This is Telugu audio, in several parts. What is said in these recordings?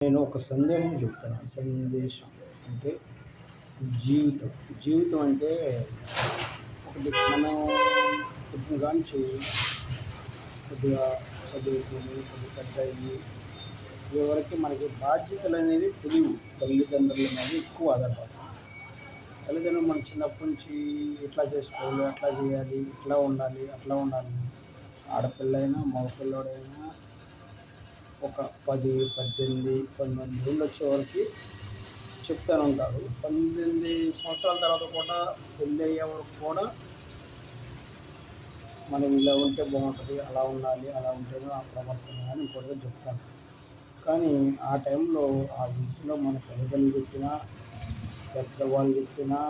నేను ఒక సందేహం చెప్తాను. సందేశం అంటే జీవితం. జీవితం అంటే ఒకటి మనం పుట్టిన కాంచి కొద్దిగా చదువుకొని కొద్దిగా పెద్ద అయ్యి ఇవరికి మనకి బాధ్యతలు అనేది తెలియవు. తల్లిదండ్రుల మీద ఎక్కువ ఆధారపడతాం తల్లిదండ్రులు మనం చిన్నప్పటి నుంచి ఇట్లా చేసుకోవాలి అట్లా చేయాలి ఇట్లా ఉండాలి అట్లా ఉండాలి? ఆడపిల్ల అయినా మగపిల్లడైనా ఒక పది పద్దెనిమిది పంతొమ్మిది ఏళ్ళు వచ్చేవరకు చెప్తాను ఉంటారు. పద్దెనిమిది సంవత్సరాల తర్వాత కూడా పెళ్ళి అయ్యే వరకు కూడా మనం ఇలా ఉంటే బాగుంటుంది అలా ఉండాలి అలా ఉంటేనే ఆ ప్రవర్తన అని ఇంకోటిగా చెప్తాను కానీ ఆ టైంలో ఆ వయసులో మన తల్లిదండ్రులు చెప్పినా పెద్దవాళ్ళు చెప్పినా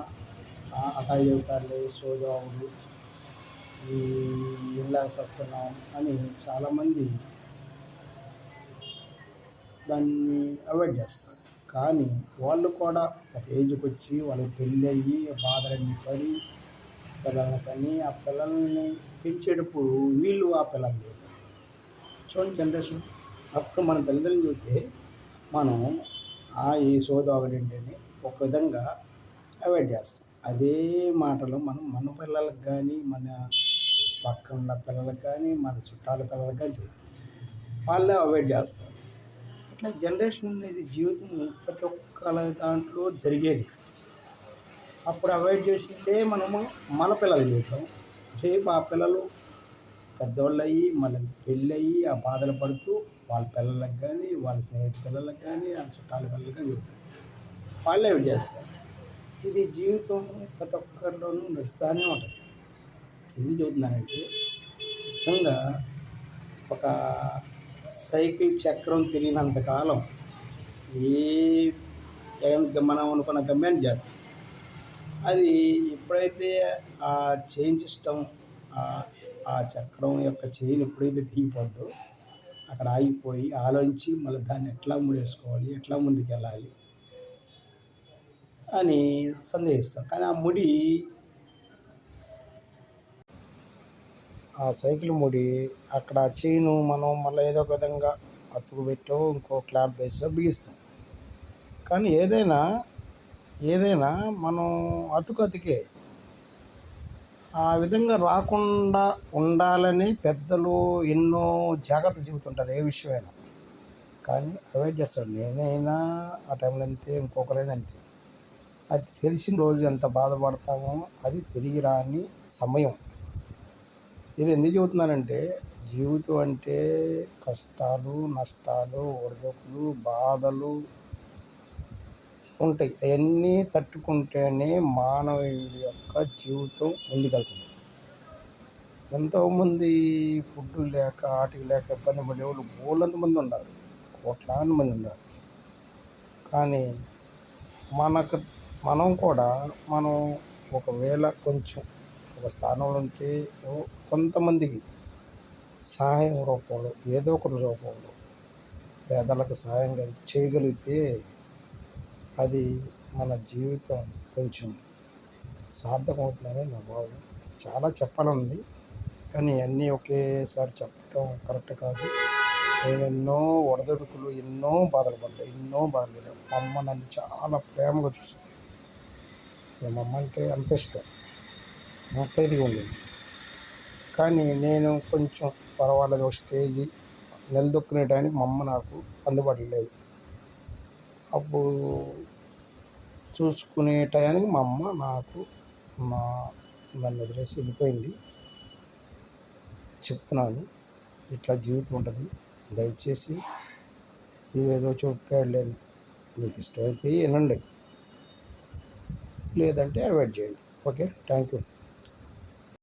అటా చెబుతారులే సోదావుడు ఈ ఇల్లాల్సి వస్తున్నాం అని చాలామంది దాన్ని అవాయిడ్ చేస్తారు. కానీ వాళ్ళు కూడా ఒక ఏజ్కి వచ్చి వాళ్ళకి పెళ్ళి అయ్యి బాధలన్నీ పడి పిల్లల్ని కానీ ఆ పిల్లల్ని పెంచేటప్పుడు వీళ్ళు ఆ పిల్లల్ని చూస్తారు. చూడండి జనరేషన్ అప్పుడు మన తల్లిదండ్రులు చూస్తే మనం ఆ ఈ సోదావుడు ఒక విధంగా అవాయిడ్ చేస్తాం. అదే మాటలు మనం మన పిల్లలకు కానీ మన పక్కన ఉన్న పిల్లలకు కానీ మన చుట్టాల పిల్లలకు కానీ చెబుతాం వాళ్ళే అవాయిడ్ చేస్తారు. అట్లా జనరేషన్ అనేది జీవితం ప్రతి ఒక్కల దాంట్లో జరిగేది. అప్పుడు అవాయిడ్ చేసిందే మనము మన పిల్లల జీవితం. రేపు ఆ పిల్లలు పెద్దవాళ్ళు అయ్యి మళ్ళీ పెళ్ళి అయ్యి ఆ బాధలు పడుతూ వాళ్ళ పిల్లలకు కానీ వాళ్ళ స్నేహితు పిల్లలకు కానీ వాళ్ళ చుట్టాల పిల్లలకు కానీ చెప్తారు. వాళ్ళే అవి చేస్తారు? ఇది జీవితం ప్రతి ఒక్కరిలోనూ నడుస్తూనే ఉంటుంది. ఎందుకు చెబుతున్నానంటే నిజంగా ఒక సైకిల్ చక్రం తిరిగినంత కాలం ఏ మనం అనుకున్న గమ్యాన్ని చేస్తాం అది ఎప్పుడైతే ఆ చైన్ సిస్టమ్ ఆ చక్రం యొక్క చైన్ ఎప్పుడైతే దిగిపోద్దో అక్కడ ఆగిపోయి ఆలోచించి మళ్ళీ దాన్ని ఎట్లా ముడేసుకోవాలి ఎట్లా ముందుకు వెళ్ళాలి అని సందేహిస్తాం. కానీ ఆ ముడి ఆ సైకిల్ ముడి అక్కడ చైను మనం మళ్ళీ ఏదో ఒక విధంగా అతుకు పెట్టో ఇంకో క్లాంప్ వేసో బిగిస్తాం. కానీ ఏదైనా ఏదైనా మనం అతుకు అతికే ఆ విధంగా రాకుండా ఉండాలని పెద్దలు ఎన్నో జాగ్రత్తలు చెబుతుంటారు ఏ విషయమైనా. కానీ అవాయిడ్ చేస్తాను నేనైనా ఆ టైంలో అంతే ఇంకొకరైనా అంతే. అది తెలిసిన రోజు ఎంత బాధపడతామో అది తిరిగి రాని సమయం. ఇది ఎందుకు చెబుతున్నానంటే జీవితం అంటే కష్టాలు నష్టాలు ఒడిదొక్కులు బాధలు ఉంటాయి. అవన్నీ తట్టుకుంటేనే మానవుడి యొక్క జీవితం ముందుకెళ్తుంది. ఎంతోమంది ఫుడ్ లేక ఆటికి లేక ఇబ్బంది పడేవాళ్ళు బోళ్ళంత మంది ఉన్నారు. కోట్లాది మంది ఉన్నారు. కానీ మనకు మనం కూడా మనం ఒకవేళ కొంచెం ఒక స్థానంలో ఉంటే కొంతమందికి సహాయం రూపంలో ఏదో ఒక రూపంలో పేదలకు సహాయం చేయగలిగితే అది మన జీవితం కొంచెం సార్థకం అవుతుందని నా భావం చాలా చెప్పాలనుంది కానీ అన్నీ ఒకేసారి చెప్పడం కరెక్ట్ కాదు. నేను ఎన్నో వడదొడుకులు ఎన్నో బాధలు పడ్డాయి ఎన్నో బాధలు మా అమ్మ నన్ను చాలా ప్రేమగా చూసుకుంది అసలు మా అమ్మ అంటే అంత ఇష్టం. అంత ఉండేది కానీ నేను కొంచెం పర్వాలేదు ఒక స్టేజీ నిలదొక్కునే టైంకి మా అమ్మ నాకు అందుబాటులో లేదు. అప్పుడు చూసుకునే టయానికి మా అమ్మ నాకు మా నన్ను వదిలేసి వెళ్ళిపోయింది. చెప్తున్నాను ఇట్లా జీవితం ఉంటుంది. దయచేసి ఇదేదో చెప్పాడులేని మీకు ఇష్టమైతే వినండి. లేదంటే అవాయిడ్ చేయండి. Okay thank you.